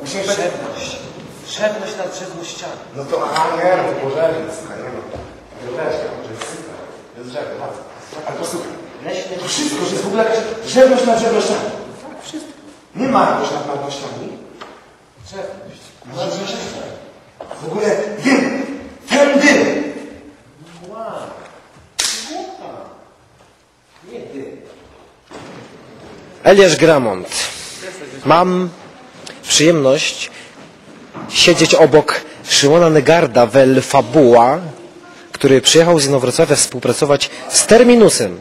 Musimy Drzewność. Drzewność nad drzewnościami. No to, aha, nie, no słuchaj, nie no. Biblioteczka, może jest super. Jest drzewo, bardzo. Ale posłuchaj, Leśne to wszystko, że jest w ogóle jakaś drzewność nad drzewnościami. Wszystko. Nie ma jakoś nad nadnościami. drzewność. Może jeszcze. W ogóle dym, ten dym. Wow. Głucha. Nie ty. Eliasz Gramont. Mam przyjemność siedzieć obok Szymona Negarda wel Fabuła, który przyjechał z Inowrocławia współpracować z Terminusem.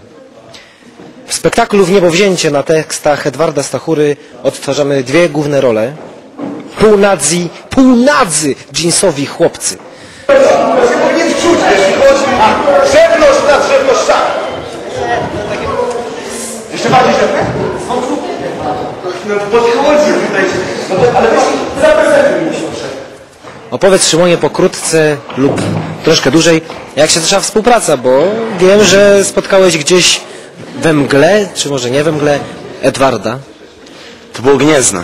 W spektaklu w niebowzięcie na tekstach Edwarda Stachury odtwarzamy dwie główne role. Półnadzi, półnadzy jeansowi chłopcy. Powinien czuć, jeśli chodzi o drzewnościami. Jeszcze bardziej drzewne? No podchodzi, wydaje się. No to, ale właśnie zaprezentuj mi się proszę. Opowiedz Szymonie pokrótce lub troszkę dłużej, jak się zaczęła współpraca, bo wiem, że spotkałeś gdzieś we mgle, czy może nie we mgle, Edwarda. To było Gniezno.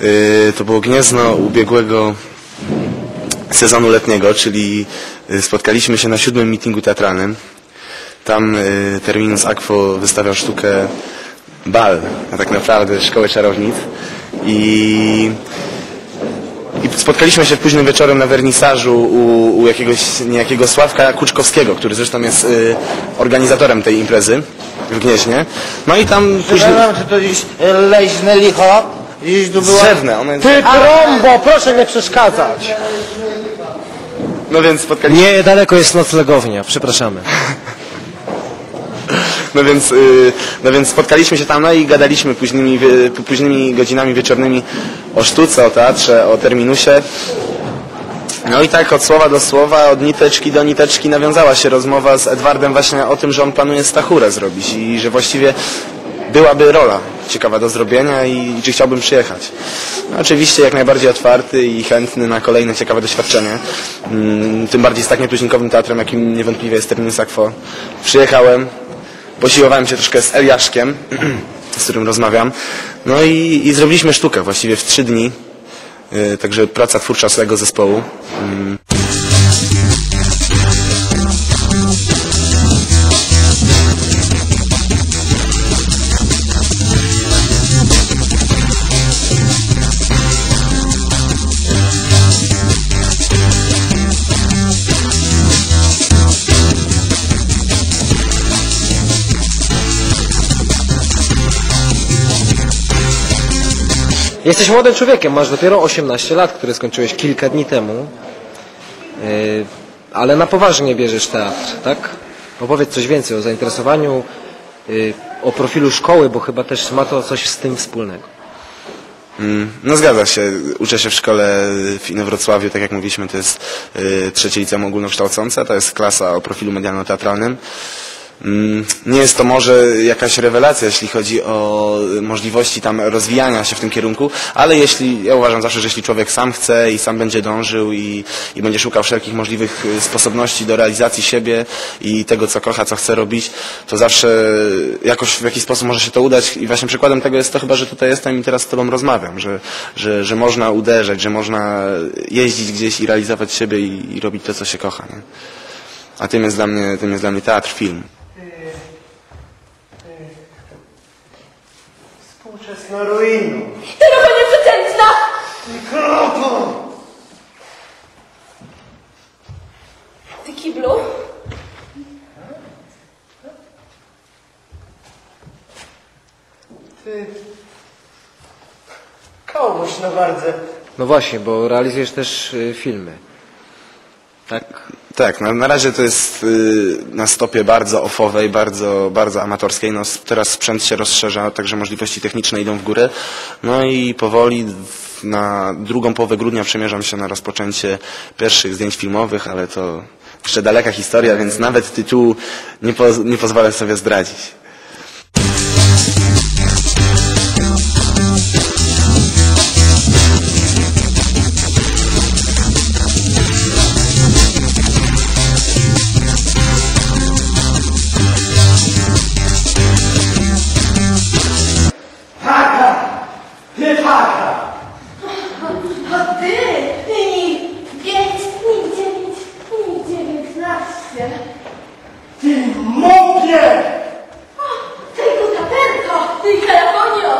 Yy, to było Gniezno ubiegłego sezonu letniego, czyli yy, spotkaliśmy się na siódmym meetingu teatralnym. Tam yy, Terminus Aquo wystawiał sztukę Bal, a tak naprawdę Szkoły Czarownic. I, i spotkaliśmy się późnym wieczorem na wernisażu u, u jakiegoś niejakiego Sławka Kuczkowskiego, który zresztą jest yy, organizatorem tej imprezy w Gnieźnie. No i tam później... Przepraszam, czy to dziś e, leśne licho? Dziś tu było... Drzewne, one... Ty trąbo, proszę nie przeszkadzać. No więc spotkaliśmy... Nie, daleko jest noclegownia, przepraszamy. No więc, no więc spotkaliśmy się tam, no i gadaliśmy późnymi, późnymi godzinami wieczornymi o sztuce, o teatrze, o terminusie. No i tak od słowa do słowa, od niteczki do niteczki nawiązała się rozmowa z Edwardem właśnie o tym, że on planuje Stachurę zrobić i że właściwie byłaby rola ciekawa do zrobienia i, i czy chciałbym przyjechać. No, oczywiście jak najbardziej otwarty i chętny na kolejne ciekawe doświadczenie. Mm, tym bardziej z tak nietuzinkowym teatrem, jakim niewątpliwie jest Terminus Aquo. Przyjechałem, posiłowałem się troszkę z Eliaszkiem, z którym rozmawiam. No i, i zrobiliśmy sztukę właściwie w trzy dni. Yy, Także praca twórcza całego zespołu. Mm. Jesteś młodym człowiekiem, masz dopiero 18 lat, które skończyłeś kilka dni temu, Yy, ale na poważnie bierzesz teatr, tak? Opowiedz coś więcej o zainteresowaniu, yy, o profilu szkoły, bo chyba też ma to coś z tym wspólnego. Mm, No zgadza się. Uczę się w szkole w Inowrocławiu, tak jak mówiliśmy, to jest y, trzecie liceum ogólnokształcące, to jest klasa o profilu medialno-teatralnym. Mm, Nie jest to może jakaś rewelacja, jeśli chodzi o możliwości tam rozwijania się w tym kierunku, ale jeśli, ja uważam zawsze, że jeśli człowiek sam chce i sam będzie dążył i, i będzie szukał wszelkich możliwych y, sposobności do realizacji siebie i tego, co kocha, co chce robić, to zawsze jakoś w jakiś sposób może się to udać i właśnie przykładem tego jest to chyba, że tutaj jestem i teraz z Tobą rozmawiam, że, że, że można uderzać, że można jeździć gdzieś i realizować siebie i, i robić to, co się kocha. Nie? A tym jest dla mnie, tym jest dla mnie teatr, film. Współczesna ruinu. Ty robo nieprzeciętna! Kropo! Ty kiblu? Ty... Komuś na wardze. No właśnie, bo realizujesz też yy, filmy. Tak? Tak, na, na razie to jest y, na stopie bardzo ofowej, bardzo, bardzo amatorskiej. No, teraz sprzęt się rozszerza, także możliwości techniczne idą w górę. No i powoli na drugą połowę grudnia przemierzam się na rozpoczęcie pierwszych zdjęć filmowych, ale to jeszcze daleka historia, więc nawet tytułu nie, poz, nie pozwolę sobie zdradzić. Ty mąpie! Ty kutaperko! Ty karakonio!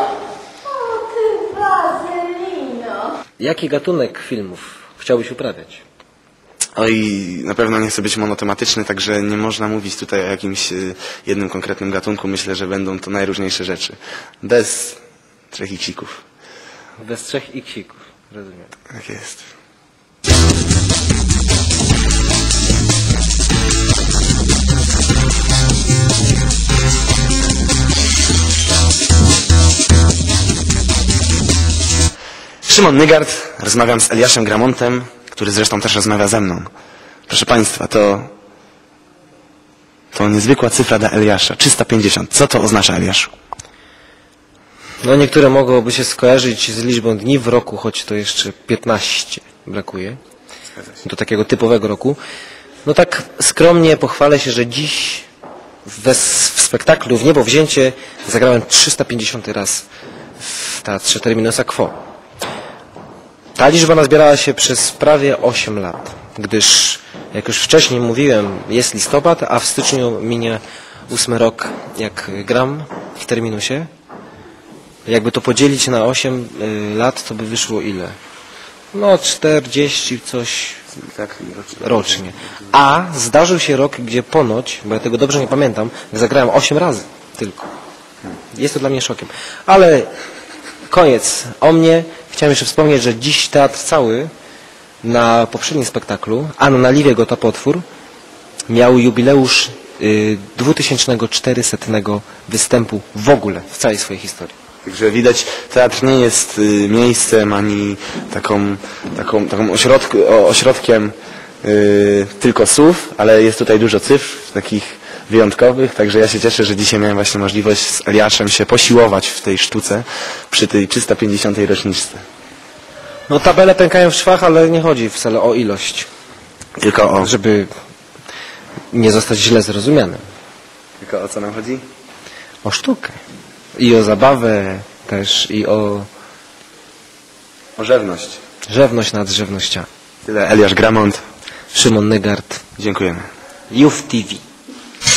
O, ty wazelino! Jaki gatunek filmów chciałbyś uprawiać? Oj, na pewno nie chcę być monotematyczny, także nie można mówić tutaj o jakimś y, jednym konkretnym gatunku. Myślę, że będą to najróżniejsze rzeczy. Bez trzech iksików. Bez trzech iksików, rozumiem. Tak jest. Szymon Nygard, rozmawiam z Eliaszem Gramontem, który zresztą też rozmawia ze mną. Proszę Państwa, to to niezwykła cyfra dla Eliasza, 350. Co to oznacza Eliaszu? No niektóre mogłoby się skojarzyć z liczbą dni w roku, choć to jeszcze 15 brakuje. Do takiego typowego roku. No tak skromnie pochwalę się, że dziś w, w spektaklu w Niebo Wzięcie zagrałem 350 raz w Teatrze Terminusa Quo. Ta liczba nazbierała się przez prawie 8 lat, gdyż, jak już wcześniej mówiłem, jest listopad, a w styczniu minie ósmy rok, jak gram w Terminusie. Jakby to podzielić na 8 y, lat, to by wyszło ile? No 40 coś Tak, rocznie. A zdarzył się rok, gdzie ponoć, bo ja tego dobrze nie pamiętam, zagrałem 8 razy tylko. Jest to dla mnie szokiem. Ale koniec o mnie. Chciałem jeszcze wspomnieć, że dziś teatr cały na poprzednim spektaklu, a na Liwie Gota Potwór, miał jubileusz y, 2400 występu w ogóle w całej swojej historii. Także widać, teatr nie jest y, miejscem ani taką, taką, taką ośrodku, o, ośrodkiem y, tylko słów, ale jest tutaj dużo cyfr takich wyjątkowych, także ja się cieszę, że dzisiaj miałem właśnie możliwość z Eliaszem się posiłować w tej sztuce przy tej 350. roczniczce. No tabele pękają w szwach, ale nie chodzi wcale o ilość, Tylko o, żeby nie zostać źle zrozumianym. tylko o co nam chodzi? O sztukę. I o zabawę też, i o O żewność. żewność nad żywnościami. Tyle Eliasz Gramont. Szymon Nygard, Dziękujemy. Youth TV.